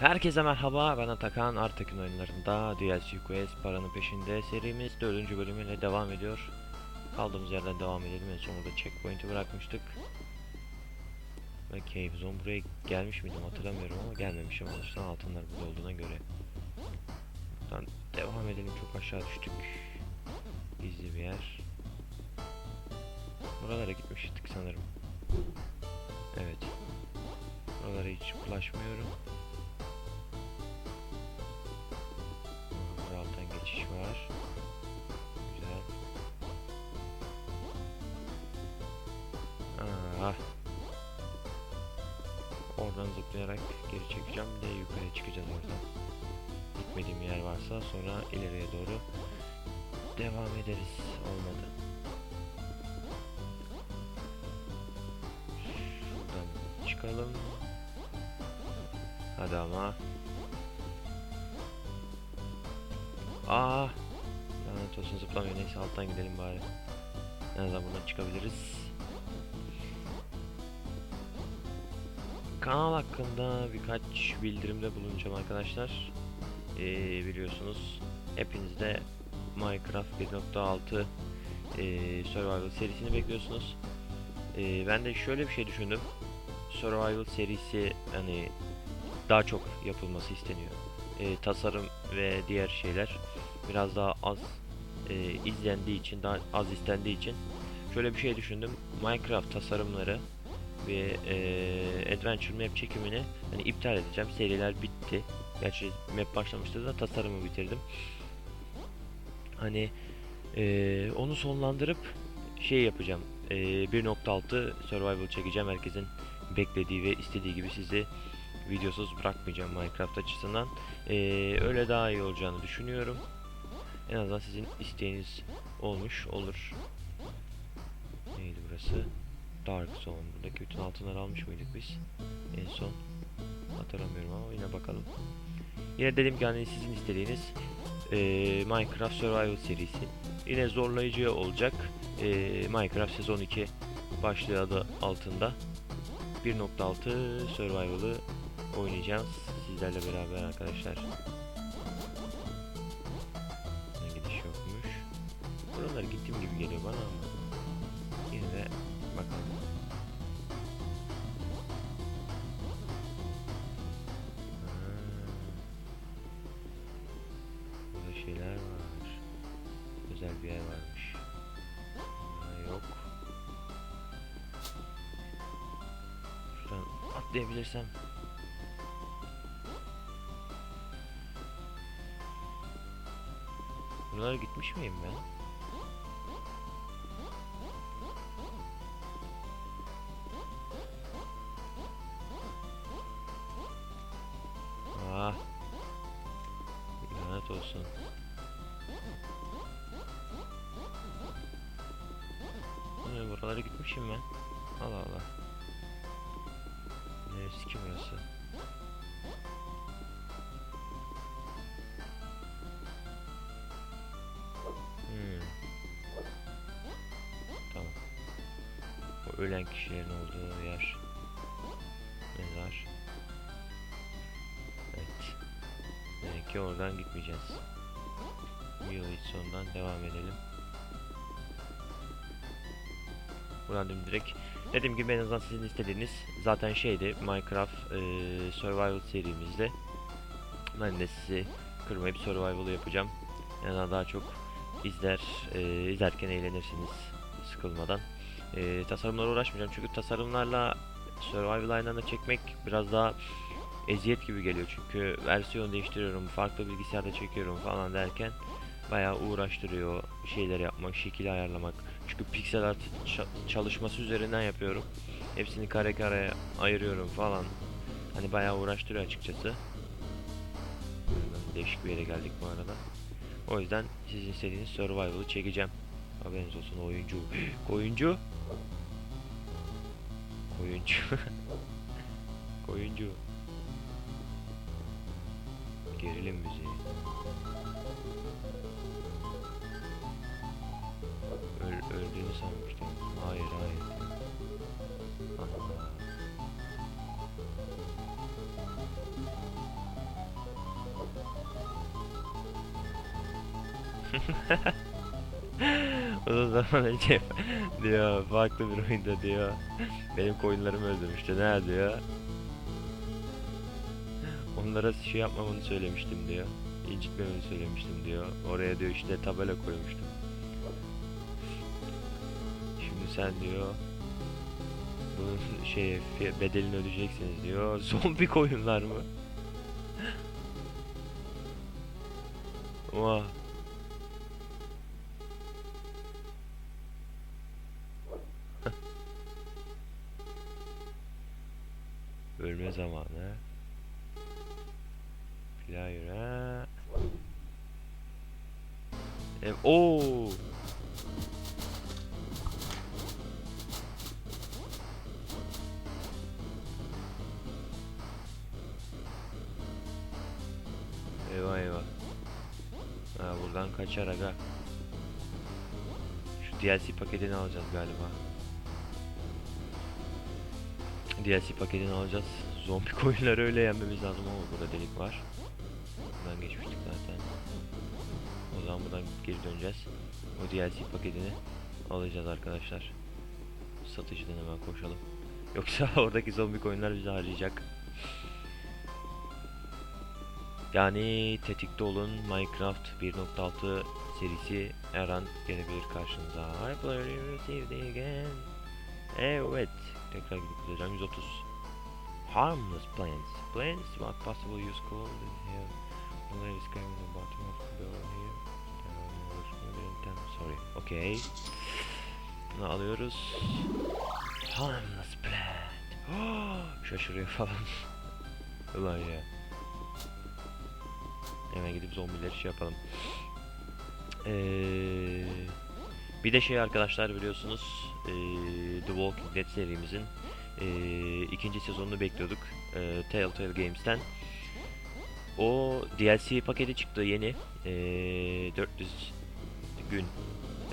Herkese merhaba, ben Atakan. Artekin oyunlarında DLC Quest paranın peşinde serimiz 4. bölümüyle devam ediyor. Kaldığımız yerden devam edelim. En sonunda checkpoint'i bırakmıştık. Ve Cave Zone buraya gelmiş miydim hatırlamıyorum ama gelmemişim. Oluştan altınlar burada olduğuna göre. Buradan devam edelim. Çok aşağı düştük. Gizli bir yer. Buralara gitmiştik sanırım. Evet. Buralara hiç ulaşmıyorum. Var. Güzel. Ah. Oradan zıplayarak geri çekeceğim. Bir de yukarı çıkacağız oradan. Gitmediğim yer varsa sonra ileriye doğru devam ederiz. Olmadı. Şuradan çıkalım. Hadi ama. Olsun zıplamıyor. Neyse alttan gidelim bari. Nereden buradan çıkabiliriz? Kanal hakkında birkaç bildirimde bulunacağım arkadaşlar. Ee, biliyorsunuz hepinizde Minecraft 1.6 ee, Survival serisini bekliyorsunuz. Ee, ben de şöyle bir şey düşündüm. Survival serisi hani daha çok yapılması isteniyor. Ee, tasarım ve diğer şeyler biraz daha az e, izlendiği için, daha az istendiği için şöyle bir şey düşündüm. Minecraft tasarımları ve e, Adventure Map çekimini hani iptal edeceğim. Seriler bitti. Gerçi map başlamıştı da tasarımı bitirdim. Hani e, onu sonlandırıp şey yapacağım. E, 1.6 Survival çekeceğim. Herkesin beklediği ve istediği gibi sizi videosuz bırakmayacağım Minecraft açısından. E, öyle daha iyi olacağını düşünüyorum. En azından sizin isteğiniz olmuş olur. Neydi burası? Dark Zone. Buradaki bütün altınları almış mıydık biz? En son. Hatırlamıyorum ama yine bakalım. Yine dedim ki hani sizin istediğiniz eee, Minecraft Survival serisi. Yine zorlayıcı olacak. Eee, Minecraft Sezon 2 başlığı adı altında 1.6 Survival'ı oynayacağız sizlerle beraber arkadaşlar. Geliyor bana ama yine de bakalım. Burada şeyler var. Özel bir yer varmış. Ha, yok. Şuradan atlayabilirsem. Buralara gitmiş miyim ben? Olsun. Ne buralara gitmişim ben. Allah Allah. Neresi ki burası? Hmm. Tamam. O ölen kişilerin olduğu yer. Ki oradan gitmeyeceğiz. Bu yol sondan devam edelim. Buradan düm direkt. Dediğim gibi en azından sizin istediğiniz zaten şeydi Minecraft eee, Survival serimizde. Ben de sizi kırmayıp Survival'ı yapacağım. En azından daha çok izler, eee, izlerken eğlenirsiniz sıkılmadan. Eee tasarımlara uğraşmayacağım çünkü tasarımlarla Survival aynı anda çekmek biraz daha eziyet gibi geliyor çünkü versiyon değiştiriyorum, farklı bilgisayarda çekiyorum falan derken bayağı uğraştırıyor şeyler yapmak, şekil ayarlamak. Çünkü piksel art ça- çalışması üzerinden yapıyorum. Hepsini kare kare ayırıyorum falan. Hani bayağı uğraştırıyor açıkçası. Değişik bir yere geldik bu arada. O yüzden sizin istediğiniz survival'ı çekeceğim. Haberiniz olsun oyuncu. Oyuncu. Oyuncu. Oyuncu. Gerilim müziği. Öl, öldüğünü sanmıştım. Hayır hayır. Allah. Uzun zaman önce diyor farklı bir oyunda diyor benim koyunlarımı öldürmüştü ne diyor onlara şey yapmamını söylemiştim diyor. İncitmemeni söylemiştim diyor. Oraya diyor işte tabela koymuştum. Şimdi sen diyor bunun şey bedelini ödeyeceksiniz diyor. Zombi koyunlar mı? Vah. Ölme zamanı. Flyer ha. E, oo. Eyvah eyvah. Ha buradan kaçar aga. Şu DLC paketini alacağız galiba. DLC paketini alacağız. Zombi koyunları öyle yenmemiz lazım ama burada delik var. Geri döneceğiz. O DLC paketini alacağız arkadaşlar. Satıcıdan hemen koşalım. Yoksa oradaki zombi koyunlar bizi harcayacak. Yani tetikte olun Minecraft 1.6 serisi her an gelebilir karşınıza. I play received again. Evet. Tekrar gidip bulacağım 130. Harmless plants. Plants what possible use cool here. Only is bottom of the door here. Sorry. Okay. Bunu alıyoruz. Harmless plant. Şaşırıyor falan. Ulan ya. Hemen gidip zombileri şey yapalım. Ee, bir de şey arkadaşlar biliyorsunuz ee, The Walking Dead serimizin ee, ikinci sezonunu bekliyorduk ee, Telltale Games'ten. O DLC paketi çıktı yeni. Ee, 400 gün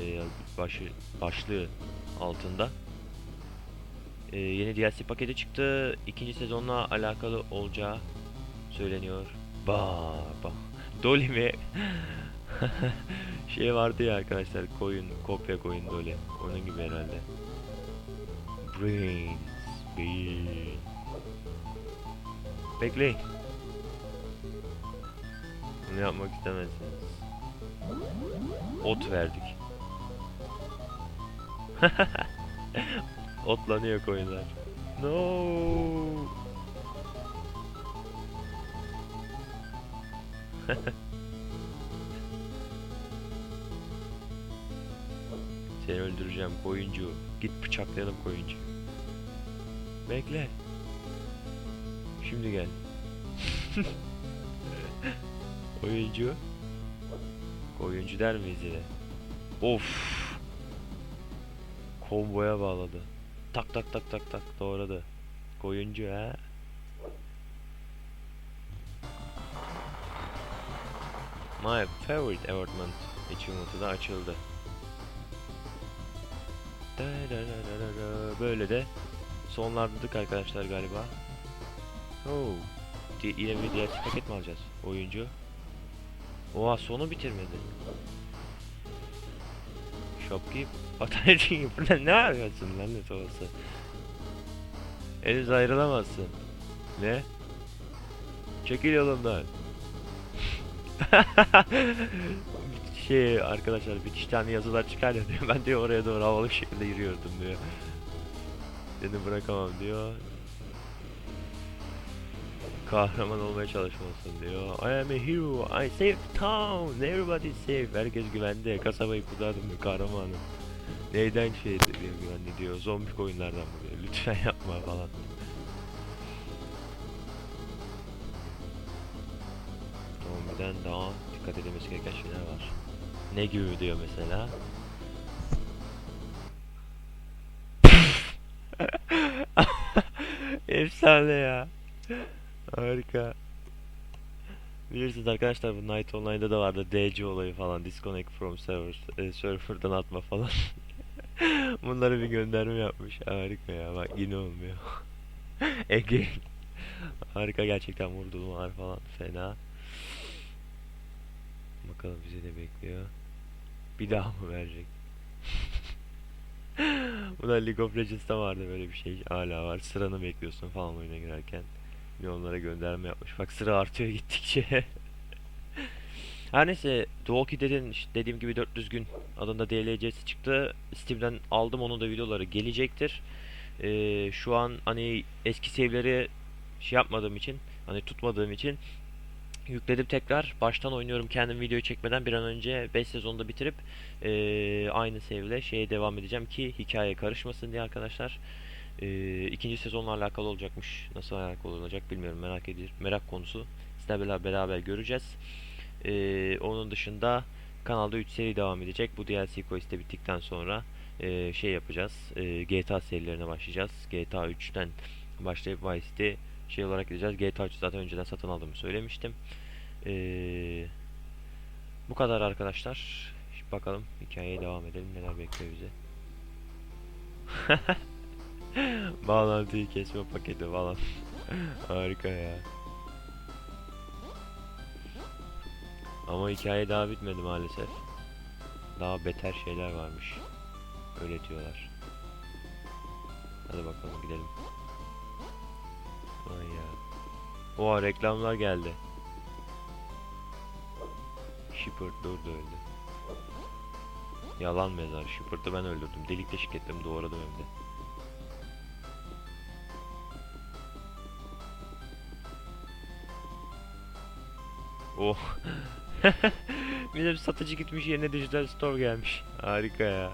ee, başı, başlığı altında. Ee, yeni DLC paketi çıktı. İkinci sezonla alakalı olacağı söyleniyor. Ba ba. Dolly mi? şey vardı ya arkadaşlar koyun, kopya koyun Dolly. Onun gibi herhalde. Brains, bean. Bekleyin. Bunu yapmak istemezsiniz. Ot verdik. Otlanıyor koyunlar. No. Seni öldüreceğim koyuncu. Git bıçaklayalım koyuncu. Bekle. Şimdi gel. Oyuncu. Koyuncu der miyiz yine? Of. Komboya bağladı. Tak tak tak tak tak doğradı. Koyuncu ha. My favorite achievement achievement'ı da açıldı. Böyle de sonlandırdık arkadaşlar galiba. Oh. Yine bir DLC paket mi alacağız? Oyuncu. Oha sonu bitirmedi. Shopkeep. Ataycı buradan ne arıyorsun lan ne sonrası? Henüz ayrılamazsın. Ne? Çekil yolumdan. şey arkadaşlar bir iki tane yazılar çıkar ya diyor. Ben diyor oraya doğru havalı şekilde yürüyordum diyor. Seni bırakamam diyor. Kahraman olmaya çalışmalısın diyor. I am a hero. I saved town. Everybody safe. Herkes güvende. Kasabayı kurtardım diyor kahramanım. Neyden şey diyor güvenli diyor. Zombi koyunlardan mı diyor. Lütfen yapma falan. Zombiden daha dikkat edilmesi gereken şeyler var. Ne gibi diyor mesela? Efsane ya. Harika. Bilirsiniz arkadaşlar bu Night Online'da da vardı DC olayı falan. Disconnect from server, e, server'dan atma falan. Bunları bir gönderme yapmış. Harika ya bak yine olmuyor. Again. Harika gerçekten vurdular falan fena. Bakalım bizi de bekliyor. Bir daha mı verecek? Bu da League of Legends'ta vardı böyle bir şey. Hala var. Sıranı bekliyorsun falan oyuna girerken. Bir onlara gönderme yapmış. Bak sıra artıyor gittikçe. Her neyse The Walking işte dediğim gibi 400 gün adında DLC'si çıktı. Steam'den aldım onun da videoları gelecektir. Ee, şu an hani eski save'leri şey yapmadığım için hani tutmadığım için yükledim tekrar. Baştan oynuyorum kendim videoyu çekmeden bir an önce 5 sezonda bitirip ee, aynı save'le şeye devam edeceğim ki hikaye karışmasın diye arkadaşlar. Ee, ikinci sezonla alakalı olacakmış. Nasıl alakalı olacak bilmiyorum merak ediyorum. Merak konusu. Sizlerle beraber göreceğiz. Ee, onun dışında kanalda 3 seri devam edecek. Bu DLC quest'te bittikten sonra ee, şey yapacağız. Ee, GTA serilerine başlayacağız. GTA 3'ten başlayıp Vice şey olarak gideceğiz. GTA 3 zaten önceden satın aldığımı söylemiştim. Ee, bu kadar arkadaşlar. Şimdi bakalım hikayeye devam edelim. Neler bekliyor bizi. Bağlantıyı kesme paketi falan. Harika ya. Ama hikaye daha bitmedi maalesef. Daha beter şeyler varmış. Öyle diyorlar. Hadi bakalım gidelim. Ay ya. Oha reklamlar geldi. Shepard durdu öldü. Yalan mezar. Shepard'ı ben öldürdüm. Delik deşik ettim doğradım hem de. Oh. Bizim satıcı gitmiş yerine dijital store gelmiş. Harika ya.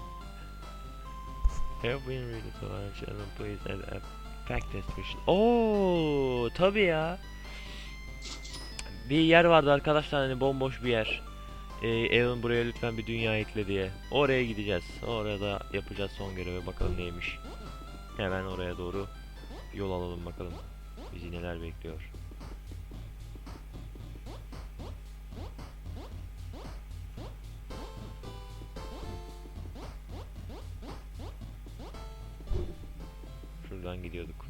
Have been ready to launch and please add a pack description. Oo, tabii ya. Bir yer vardı arkadaşlar hani bomboş bir yer. Ee, Evan buraya lütfen bir dünya ekle diye. Oraya gideceğiz. Orada yapacağız son görevi bakalım neymiş. Hemen oraya doğru yol alalım bakalım. Bizi neler bekliyor. Gidiyorduk.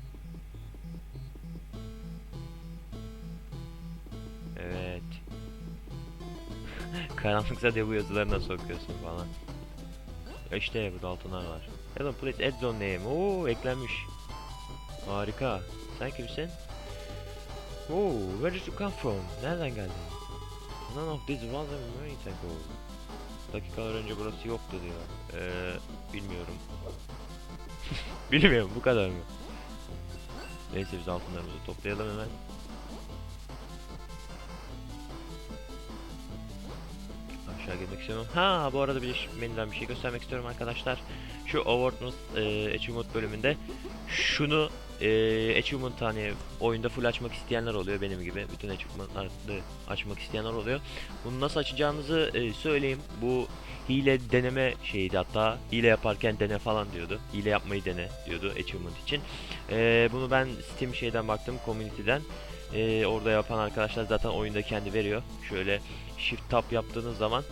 Evet. Karanlıksa diye bu yazıları nasıl falan. İşte burada altınlar var. Hello please add zone name. Oo eklenmiş. Harika. Sen kimsin? Oo where did you come from? Nereden geldin? None of this was a minute ago. Dakikalar önce burası yoktu diyor. Ee, bilmiyorum. Bilmiyorum bu kadar mı? Neyse biz altınlarımızı toplayalım hemen. Aşağı gitmek istiyorum. Ha bu arada bir de menüden bir şey göstermek istiyorum arkadaşlar. Şu Awards e, Achievement bölümünde şunu e, Achievement hani oyunda full açmak isteyenler oluyor benim gibi. Bütün Achievement'ları açmak isteyenler oluyor. Bunu nasıl açacağınızı e, söyleyeyim. Bu hile deneme şeydi hatta hile yaparken dene falan diyordu. Hile yapmayı dene diyordu achievement için. Ee, bunu ben Steam şeyden baktım community'den. Ee, orada yapan arkadaşlar zaten oyunda kendi veriyor. Şöyle shift tab yaptığınız zaman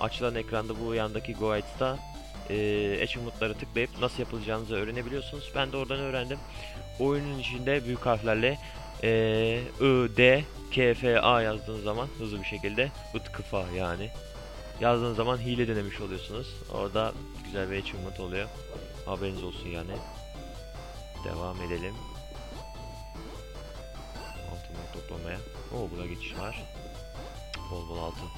açılan ekranda bu yandaki guides'ta e, achievement'ları tıklayıp nasıl yapılacağınızı öğrenebiliyorsunuz. Ben de oradan öğrendim. Oyunun içinde büyük harflerle e, I, D, K, F, A yazdığınız zaman hızlı bir şekilde ıtkıfa yani yazdığınız zaman hile denemiş oluyorsunuz. Orada güzel bir achievement oluyor. Haberiniz olsun yani. Devam edelim. Altınları toplamaya. Oo burada geçiş var. Bol bol altın.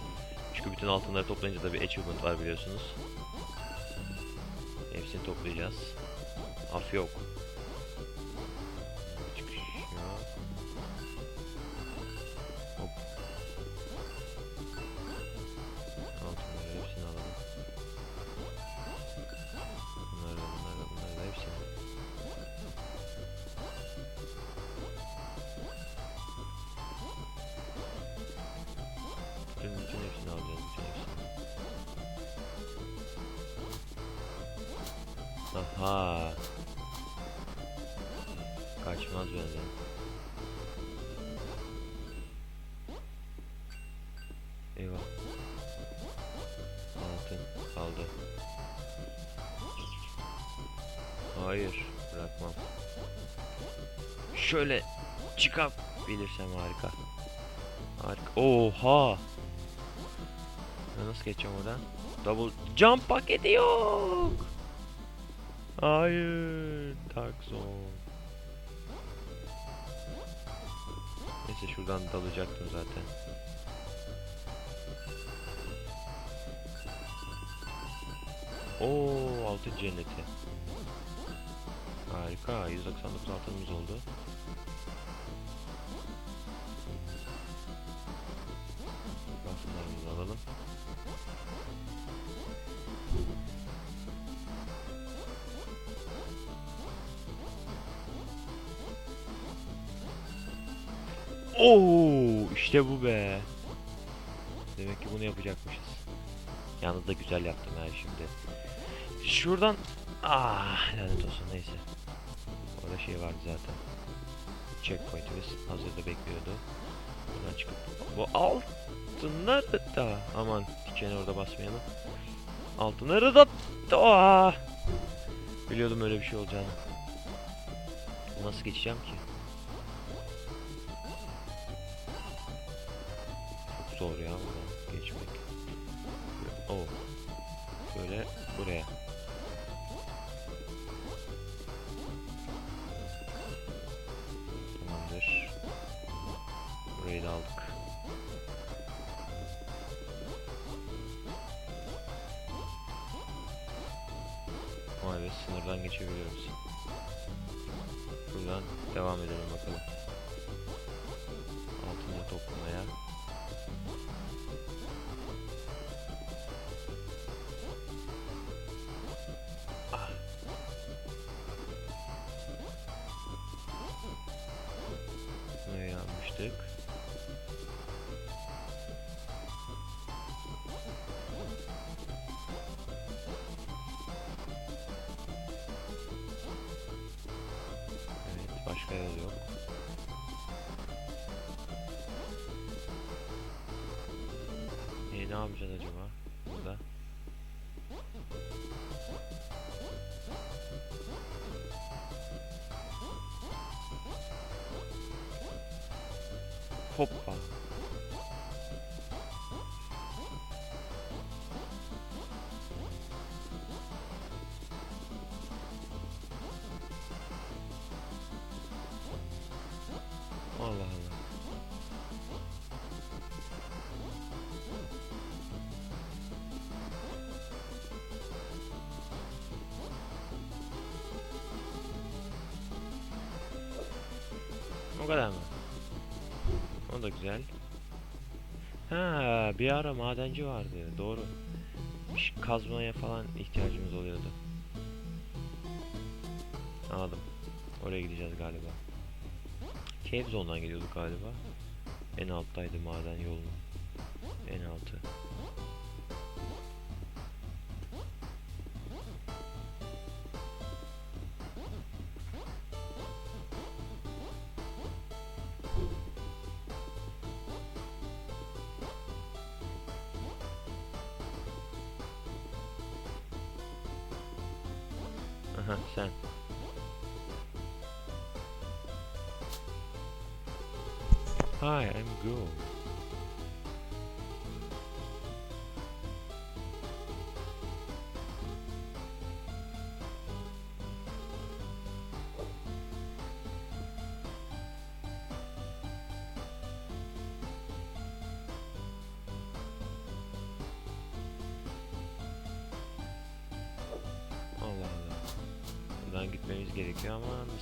Çünkü bütün altınları toplayınca da bir achievement var biliyorsunuz. Hepsini toplayacağız. Af yok. な。Hayır, bırakmam. Şöyle çıkabilirsem harika. Harika. Oha! Ben nasıl geçeceğim oradan? Double jump paketi yok. Hayır. Dark Zone. Neyse şuradan dalacaktım zaten. Oo, altın cenneti. Harika. 199 altınımız oldu. Altınlarımızı alalım. Oo, işte bu be. Demek ki bunu yapacakmışız. Yalnız da güzel yaptım ha şimdi. Şuradan ah lanet olsun neyse. Orada şey vardı zaten. Checkpoint'imiz hazırda bekliyordu. Buradan çıkıp bu altınları da aman dikeni orada basmayalım. Altınları da ah! Biliyordum öyle bir şey olacağını. Nasıl geçeceğim ki? Çok zor ya buradan geçmek. Oh. Şöyle buraya. Devam edelim bakalım. Altını toplamaya. Yapacağız acaba burada? Hoppa. Kadar mı? O da güzel. Ha, bir ara madenci vardı. Doğru. Bir şey- kazmaya falan ihtiyacımız oluyordu. Anladım. Oraya gideceğiz galiba. Cave Zone'dan gidiyorduk galiba. En alttaydı maden yolunun. En altı. Aha sen. Hi, I'm Go.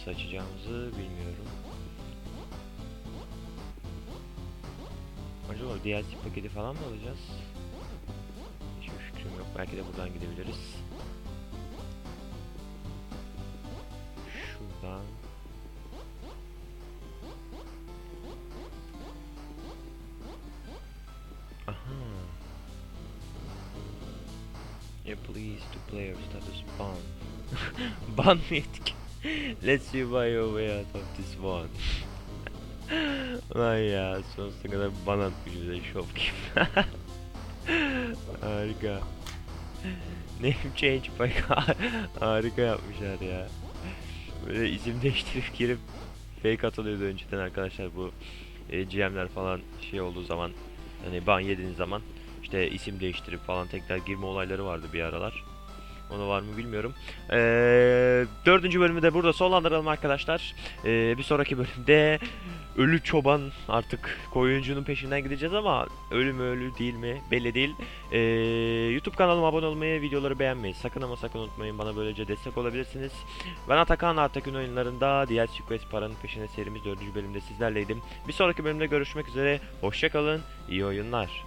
Nasıl bilmiyorum. Acaba DLC paketi falan mı alacağız? Hiçbir fikrim yok. Belki de buradan gidebiliriz. Şuradan. Aha. Yeah, please to player status ban. ban mı yedik? Let's see way out of this one. Lan ya sonsuza kadar ban atmış bize shopkeep. Harika. Name change bak harika yapmışlar ya. Böyle isim değiştirip girip fake atılıyordu önceden arkadaşlar bu e, GM'ler falan şey olduğu zaman hani ban yediğiniz zaman işte isim değiştirip falan tekrar girme olayları vardı bir aralar. Onu var mı bilmiyorum. Ee, dördüncü bölümü de burada sonlandıralım arkadaşlar. Ee, bir sonraki bölümde ölü çoban artık koyuncunun peşinden gideceğiz ama ölü mü ölü değil mi belli değil. Ee, YouTube kanalıma abone olmayı, videoları beğenmeyi sakın ama sakın unutmayın. Bana böylece destek olabilirsiniz. Ben Atakan Artakün oyunlarında DLC Quest paranın peşine serimiz 4. bölümde sizlerleydim. Bir sonraki bölümde görüşmek üzere. Hoşçakalın. iyi oyunlar.